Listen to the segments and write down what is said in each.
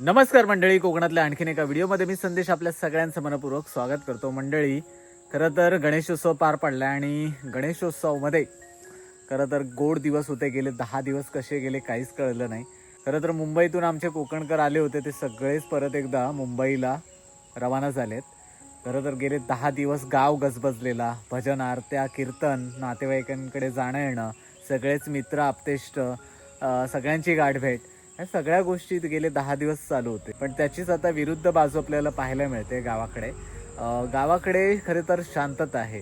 नमस्कार मंडळी कोकणातल्या आणखीन एका व्हिडिओमध्ये मी संदेश आपल्या सगळ्यांचं मनपूर्वक स्वागत करतो. मंडळी खरं तर गणेशोत्सव पार पडला आणि गणेशोत्सवमध्ये खरं तर गोड दिवस होते गेले दहा दिवस कसे गेले काहीच कळलं नाही. खरं तर मुंबईतून आमचे कोकणकर आले होते ते सगळेच परत एकदा मुंबईला रवाना झालेत. खरं तर गेले दहा दिवस गाव गजबजलेला भजन आरत्या कीर्तन नातेवाईकांकडे जाणं येणं सगळेच मित्र आपतेष्ट सगळ्यांची गाठभेट. या सगळ्या गोष्टी गेले दहा दिवस चालू होते. पण त्याचीच आता विरुद्ध बाजू आपल्याला पाहायला मिळते गावाकडे. गावाकडे खरे तर शांतता आहे.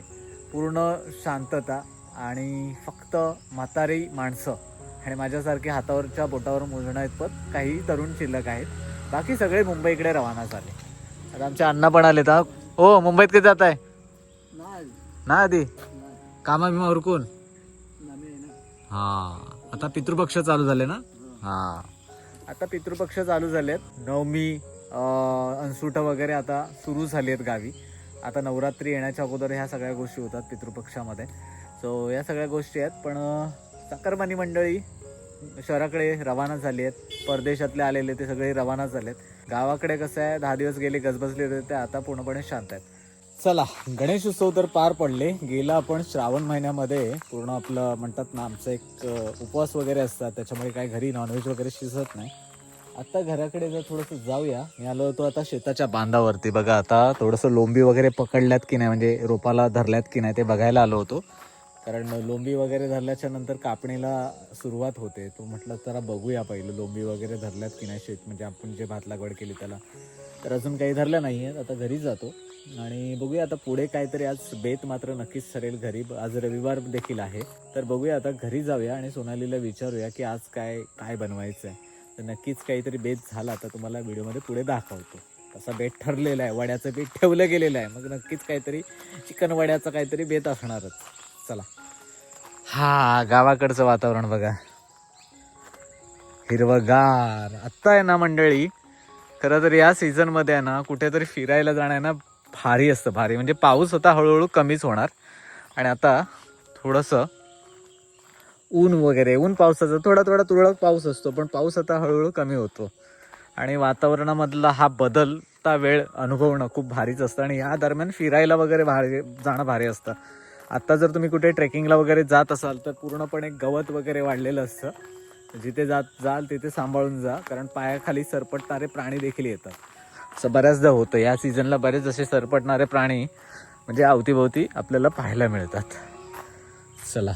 पूर्ण शांतता आणि फक्त म्हातारी माणसं आणि माझ्यासारखे हातावरच्या बोटावर मोजणं इतपत काही तरुण शिल्लक आहेत. बाकी सगळे मुंबईकडे रवाना झाले. आता आमच्या अण्णा पण आले तर हो मुंबईत कधी जात आहे ना आधी? कामा बिमा उरकून हा आता पितृपक्ष चालू झाले ना? हा. आता पितृपक्ष चालू झालेत. नवमी अनसुट वगैरे आता सुरू झाली आहेत गावी. आता नवरात्री येण्याच्या अगोदर ह्या सगळ्या गोष्टी होतात पितृपक्षामध्ये. सो या सगळ्या गोष्टी आहेत पण साखरमानी मंडळी शहराकडे रवाना झाली आहेत परदेशातले आलेले ते सगळे रवाना झालेत. गावाकडे कसं आहे दहा दिवस गेले गजबजले होते ते आता पूर्णपणे शांत आहेत. चला गणेश उत्सव तर पार पडले. गेला आपण श्रावण महिन्यामध्ये पूर्ण आपलं म्हणतात ना आमचं एक उपवास वगैरे असतात. त्याच्यामुळे काय घरी नॉनव्हेज वगैरे शिजत नाही. आता घराकडे जर थोडंसं जाऊया. मी आलो होतो आता शेताच्या बांधावरती. बघा आता थोडंसं लोंबी वगैरे पकडल्यात की नाही? म्हणजे रोपाला धरल्यात की नाही ते बघायला आलो होतो. कारण लोंबी वगैरे धरल्याच्या नंतर कापणीला सुरुवात होते. तो म्हटलं जरा बघूया पहिलं लोंबी वगैरे धरल्यात की नाही शेत? म्हणजे आपण जे भात लागवड केली त्याला. तर अजून काही धरलं नाही आहे आता घरी जातो. आणि बघूया आता पुढे काहीतरी आज बेत मात्र नक्कीच ठरेल घरी. आज रविवार देखील आहे. तर बघूया आता घरी जाऊया आणि सोनालीला विचारूया की आज काय काय बनवायचं आहे तर नक्कीच काहीतरी बेत झाला. तर तुम्हाला व्हिडिओमध्ये पुढे दाखवतो. तसा बेत ठरलेला आहे. वड्याचं बेत ठेवलं गेलेलं आहे. मग नक्कीच काहीतरी चिकन वड्याचा काहीतरी बेत असणारच. चला. हा गावाकडचं वातावरण बघा. हिरवगार. आत्ता आहे ना मंडळी खरं तर या सीझनमध्ये आहे ना कुठेतरी फिरायला जाणं आहे ना भारी असतं. भारी. म्हणजे पाऊस होता हळूहळू कमीच होणार. आणि आता थोडंसं ऊन वगैरे ऊन पावसाचा थोडा थोडा तुरळक पाऊस असतो पण पाऊस आता हळूहळू कमी होतो. आणि वातावरणामधला हा बदलता वेळ अनुभवणं खूप भारीच असतं. आणि या दरम्यान फिरायला वगैरे भारी जाणं भारी असतं. आत्ता जर तुम्ही कुठे ट्रेकिंगला वगैरे जात असाल तर पूर्णपणे गवत वगैरे वाढलेलं असतं. जिथे जात जाल तिथे सांभाळून जा कारण पायाखाली सरपटणारे प्राणी देखील येतात. असं बऱ्याचदा होतं. या सीझनला बरेच असे सरपटणारे प्राणी म्हणजे अवतीभोवती आपल्याला पाहायला मिळतात. चला.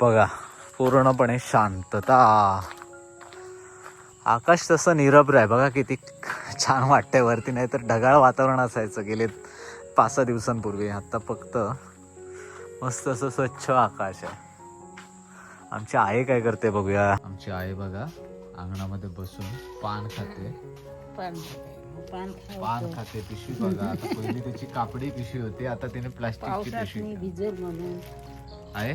बघा पूर्णपणे शांतता. आकाश तसं निरभ्र आहे. बघा किती छान वाटतंय वरती. नाही तर ढगाळ वातावरण असायचं गेले पाच सहा दिवसांपूर्वी. आता फक्त मस्त असं स्वच्छ आकाश आहे. आमची आई काय करते बघूया. आमची आई बघा अंगणामध्ये बसून पान खाते. पान खाते. पान खाते. पिशवी बघा. आता पहिली त्याची कापडी पिशवी होती. आता तिने प्लास्टिकची पिशवी आहे.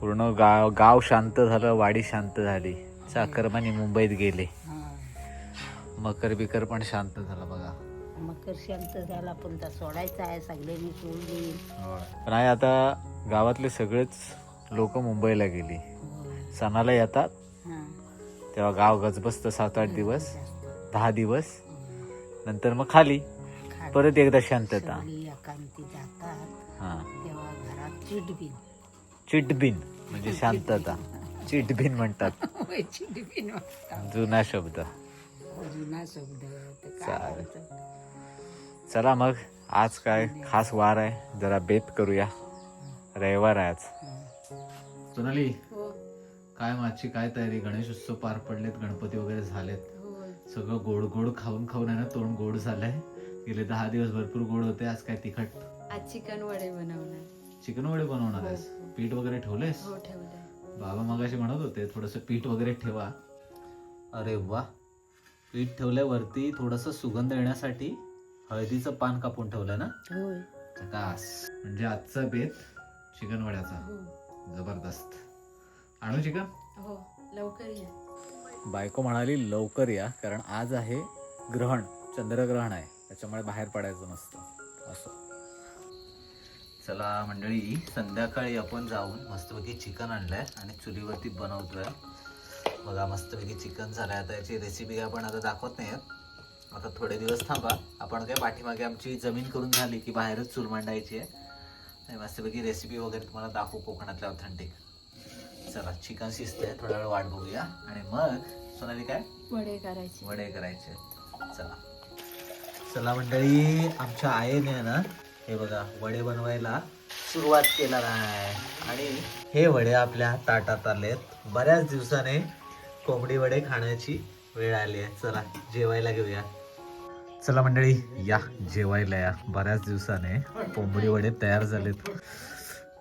पूर्ण गाव गाव शांत झालं वाडी शांत झाली. चाकरमानी मुंबईत गेले. मकर बिकर पण शांत झाला बघा. मकर शांत झाला पण त्या सोडायचा आहे सगळ्यांनी सोडली पण आहे आता गावातले सगळेच लोक मुंबईला गेली. सणाला येतात. तेव्हा गाव गजबजतं सात आठ दिवस. दहा दिवस. नंतर मग खाली. परत एकदा शांतता. हा. तेव्हा घरात चिटबिन म्हणजे शांतता. चिटबिन म्हणतात. होय. जुना शब्द. हो, जुना शब्द. काय चालेल. चला मग आज काय खास वार आहे जरा बेत करूया. रविवार आहे आज. हं. सोनाली हो, काय माझी काय तयारी? गणेश उत्सव पार पडलेत गणपती वगैरे झालेत. होय. सगळं गोड गोड खाऊन खाऊन आहे ना तोंड गोड झालंय. गेले दहा दिवस भरपूर गोड होते आज काय तिखट? आज चिकन वडे बनवणार. चिकन वडे बनवणार आहेस? हो. पीठ वगैरे ठेवलेस हो ठेवलंय. बाबा मगाशी म्हणत होते थोडस पीठ वगैरे ठेवा. अरे वा. पीठ ठेवल्यावरती थोडस सुगंध येण्यासाठी हळदीचं पान कापून ठेवलंय ना? होय. चकास. म्हणजे आजचा बेत चिकन वड्याचा. हो. जबरदस्त. आणू चिकन? हो लवकर या. बायको म्हणाली लवकर या कारण आज आहे ग्रहण चंद्रग्रहण आहे. त्याच्यामुळे बाहेर पडायचं नसतं असं. चला मंडळी संध्याकाळी आपण जाऊन मस्तपैकी चिकन आणलंय आणि चुलीवरती बनवतोय. बघा मस्तपैकी चिकन झालं आता याची रेसिपी आपण आता दाखवत नाही आता थोडे दिवस थांबा. आपण काय पाठीमागे आमची जमीन करून झाली की बाहेरच चूल मांडायची आहे. आणि मस्तपैकी रेसिपी वगैरे तुम्हाला दाखवू कोकणातल्या ऑथेंटिक चला चिकन शिजतंय. थोडा वेळ वाट बघूया. आणि मग सोनाली काय? वडे करायचे. वडे करायचे चला. चला मंडळी आमच्या आईने ना हे बघा वडे बनवायला सुरुवात केला आहे. आणि हे वडे आपल्या ताटात आलेत. बऱ्याच दिवसाने कोंबडी वडे खाण्याची वेळ आली आहे. चला जेवायला घेऊया. चला मंडळी या जेवायला या. बऱ्याच दिवसाने कोंबडी वडे तयार झालेत.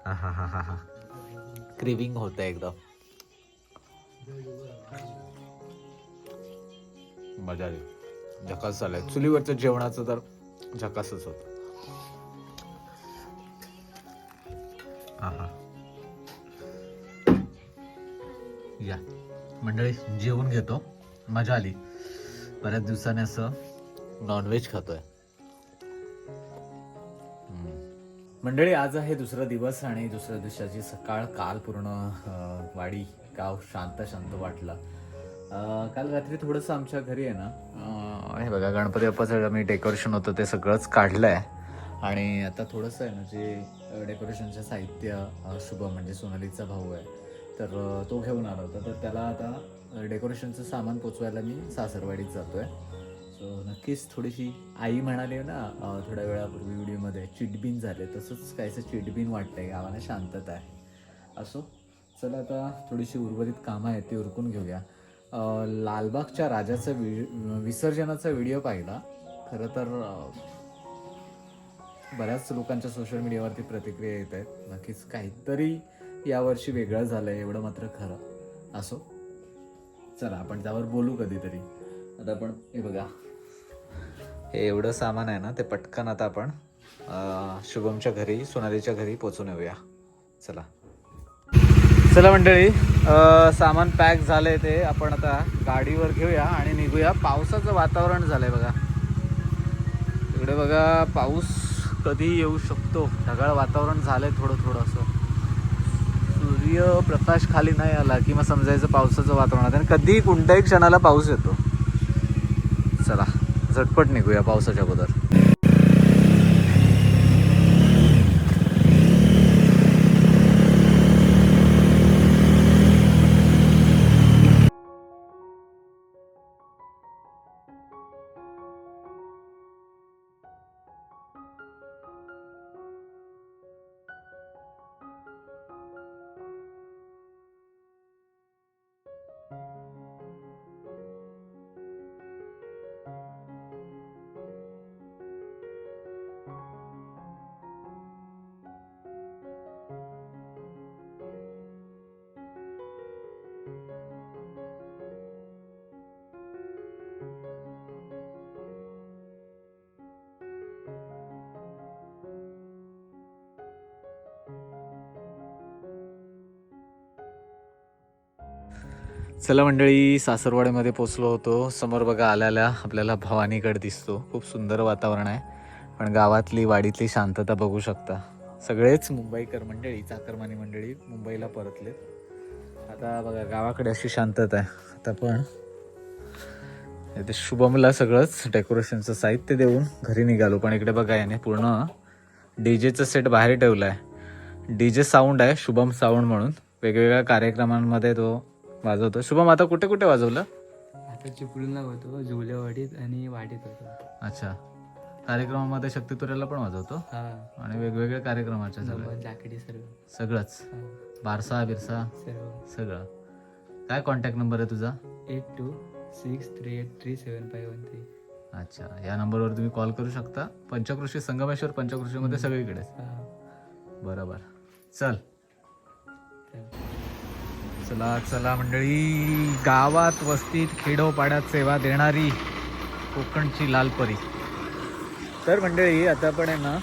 हा हा हा हा हा क्रिविंग होतं एकदम. मजा आली. झकास झालाय. चुलीवरचं जेवणाचं तर झकासच होतं. या. मंडळी जेवून घेतो. मजा आली. बऱ्याच दिवसाने असं नॉनव्हेज खातोय. मंडळी आज आहे दुसरा दिवस आणि दुसऱ्या दिवसाची सकाळ काल पूर्ण वाडी गाव शांत शांत वाटलं. काल रात्री थोडंसं आमच्या घरी आहे ना हे बघा गणपती बाप्पाचं मी डेकोरेशन होतं ते सगळंच काढलं आहे आणि आता थोडंसं आहे ना जे डेकोरेशनचं साहित्य शुभ म्हणजे सोनालीचा भाऊ आहे. तर तो घेऊन आला होता. तर त्याला आता डेकोरेशनचं सामान पोचवायला मी सासरवाडीत जातो आहे सो नक्कीच थोडीशी आई म्हणाली ना थोड्या वेळापूर्वी व्हिडिओमध्ये चिटबिन झाले. तसंच काहीसं चिटबिन वाटतंय. गावाला शांतता आहे. असो चला आता थोडीशी उर्वरित कामं आहेत ती उरकून घेऊया. लालबागच्या राजाचा वि विसर्जनाचा व्हिडिओ पाहिला. खरं तर बऱ्याच लोकांच्या सोशल मीडियावरती प्रतिक्रिया येत आहेत. नक्कीच काहीतरी यावर्षी वेगळं झालं आहे एवढं मात्र खरं. असो. चला आपण त्यावर बोलू कधीतरी. आता आपण हे बघा. हे एवढं सामान आहे ना ते पटकन आता आपण शुभमच्या घरी सोनालीच्या घरी पोचून येऊया. चला. चला मंडळी सामान पॅक झालंय ते. आपण आता गाडीवर घेऊया आणि निघूया. पावसाचं वातावरण झालंय बघा. इकडे बघा पाऊस कधीही येऊ शकतो. ढगाळ वातावरण झालंय थोडं थोडं असं. सूर्यप्रकाश खाली नाही आला की मग समजायचं पावसाचं वातावरण. आहे आणि कधी कोणत्याही क्षणाला पाऊस येतो. चला झटपट निघूया पावसाच्या अगोदर. चला मंडळी सासरवाड्यामध्ये पोचलो होतो. समोर बघा आल्याला आपल्याला भवानीगड दिसतो. खूप सुंदर वातावरण आहे. पण गावातली वाडीतली शांतता बघू शकता. सगळेच मुंबईकर मंडळी चाकरमानी मंडळी मुंबईला परतलेत. आता बघा गावाकडे अशी शांतता आहे. आता पण ते शुभमला सगळंच डेकोरेशनचं साहित्य देऊन घरी निघालो. पण इकडे बघा याने पूर्ण डीजेचं सेट बाहेर ठेवलं आहे डीजे साऊंड आहे शुभम साऊंड म्हणून. वेगवेगळ्या कार्यक्रमांमध्ये तो वाजवतो. शुभम आता कुठे कुठे वाजवलं? आता चिपळूणला होतो झुलेवाडीत आणि वाडीत होतो. अच्छा. कार्यक्रमामध्ये शक्तितुऱ्याला पण वाजवतो? हा. आणि वेगवेगळ्या कार्यक्रमाच्या लाकडी सर्व. सगळंच? हा, बारसा बिरसा? सर्व. सगळं. काय कॉन्टॅक्ट नंबर आहे तुझा? Eight two six three eight three seven five one three. अच्छा. या नंबरवर तुम्ही कॉल करू शकता. पंचकृषी संगमेश्वर पंचकृषीमध्ये सगळीकडे बरोबर. चल. चला. चला चला मंडळी. गावात वस्तीत खेडोपाड्यात सेवा देणारी कोकणची लालपरी तर मंडळी आता पण आहे ना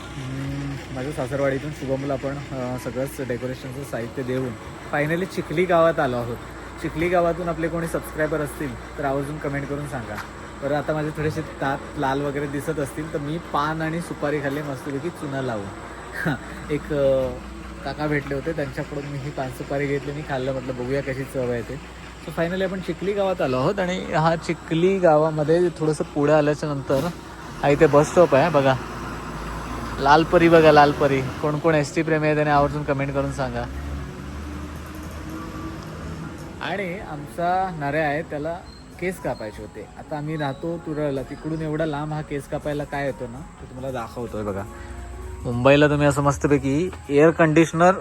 माझ्या सासरवाडीतून शुभमला आपण सगळंच डेकोरेशनचं साहित्य देऊन फायनली चिखली गावात आलो आहोत. चिखली गावातून आपले कोणी सबस्क्रायबर असतील तर आवर्जून कमेंट करून सांगा. बरं आता माझे थोडेसे दात लाल वगैरे दिसत असतील तर मी पान आणि सुपारी खाल्ली मस्तपैकी चुना लावून. एक काका भेटले होते त्यांच्याकडून मी ही पान सुपारी घेतली आणि खाल्लं म्हटलं बघूया कशी चव आहे ते. सो फायनली आपण चिखली गावात आलो आहोत आणि हा चिखली गावामध्ये थोडंसं पुढे आल्याच्यानंतर हा इथे बस स्टॉप आहे बघा. लालपरी बघा लालपरी. कोण कोण एस टी प्रेमी आहे त्याने आवर्जून कमेंट करून सांगा. आणि आमचा नऱ्या आहे त्याला केस कापायचे होते. आता आम्ही राहतो तुरळला. तिकडून एवढा लांब हा केस कापायला काय येतो ना ते तुम्हाला दाखवतोय बघा. मुंबईला तुम्ही असं मस्तपैकी एअर कंडिशनर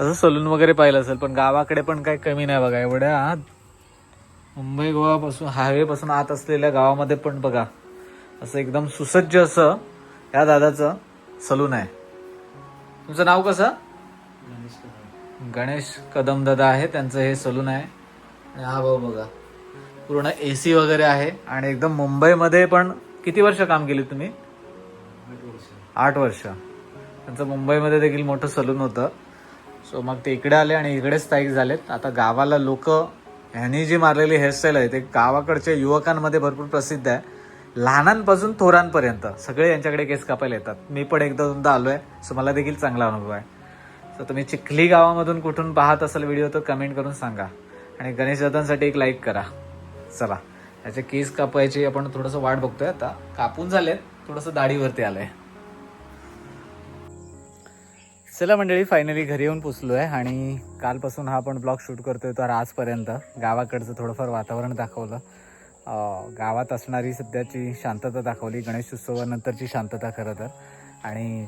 असं सलून वगैरे पाहिलं असेल पण गावाकडे पण काही कमी नाही बघा. एवढ्या आत मुंबई गोवापासून हायवेपासून आत असलेल्या गावामध्ये पण बघा असं एकदम सुसज्ज असं या दादाचं सलून आहे. तुमचं नाव कसं? गणेश कदम. दादा आहे त्यांचं हे सलून आहे. आणि हा भाऊ बघा पूर्ण ए सी वगैरे आहे. आणि एकदम मुंबईमध्ये पण किती वर्ष काम केली तुम्ही? आठ वर्ष. त्यांचं मुंबईमध्ये देखील मोठं सलून होतं. सो मग ते इकडे आले आणि इकडेच स्थायिक झालेत. आता गावाला लोक ह्यांनी जी मारलेली हेअरस्टाईल आहे ते गावाकडच्या युवकांमध्ये भरपूर प्रसिद्ध आहे. लहानांपासून थोरांपर्यंत सगळे यांच्याकडे केस कापायला येतात. मी पण एकदा दोनदा आलो आहे सो मला देखील चांगला अनुभव आहे. सो तुम्ही चिखली गावामधून कुठून पाहत असाल व्हिडिओ तर कमेंट करून सांगा. आणि गणेश दादांसाठी एक लाईक करा. चला. याचे केस कापायची आपण थोडंसं वाट बघतोय आता. कापून झालेत थोडंसं दाढीवरती आलं आहे चला मंडळी फायनली घरी येऊन पोचलो आहे आणि कालपासून हा आपण ब्लॉग शूट करतोय तर आजपर्यंत. गावाकडचं थोडंफार वातावरण दाखवलं. गावात असणारी सध्याची शांतता दाखवली गणेश उत्सवानंतरची शांतता खरं तर. आणि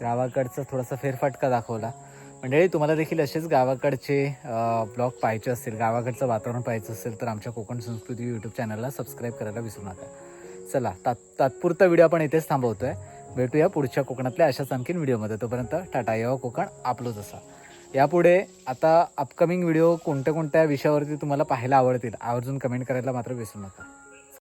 गावाकडचं थोडासा फेरफटका दाखवला. मंडळी तुम्हाला देखील असेच गावाकडचे ब्लॉग पाहायचे असतील गावाकडचं वातावरण पाहायचं असेल तर आमच्या कोकण संस्कृती यूट्यूब चॅनलला सबस्क्राईब करायला विसरू नका. चला तात तात्पुरता व्हिडिओ आपण इथेच आहे भेटूया पुढच्या कोकणातल्या अशाच आणखीन व्हिडिओमध्ये. तोपर्यंत टाटा येवा कोकण आपलोच असा. यापुढे आता अपकमिंग व्हिडिओ कोणत्या कोणत्या विषयावरती तुम्हाला पाहायला आवडतील आवर्जून कमेंट करायला मात्र विसरू नका.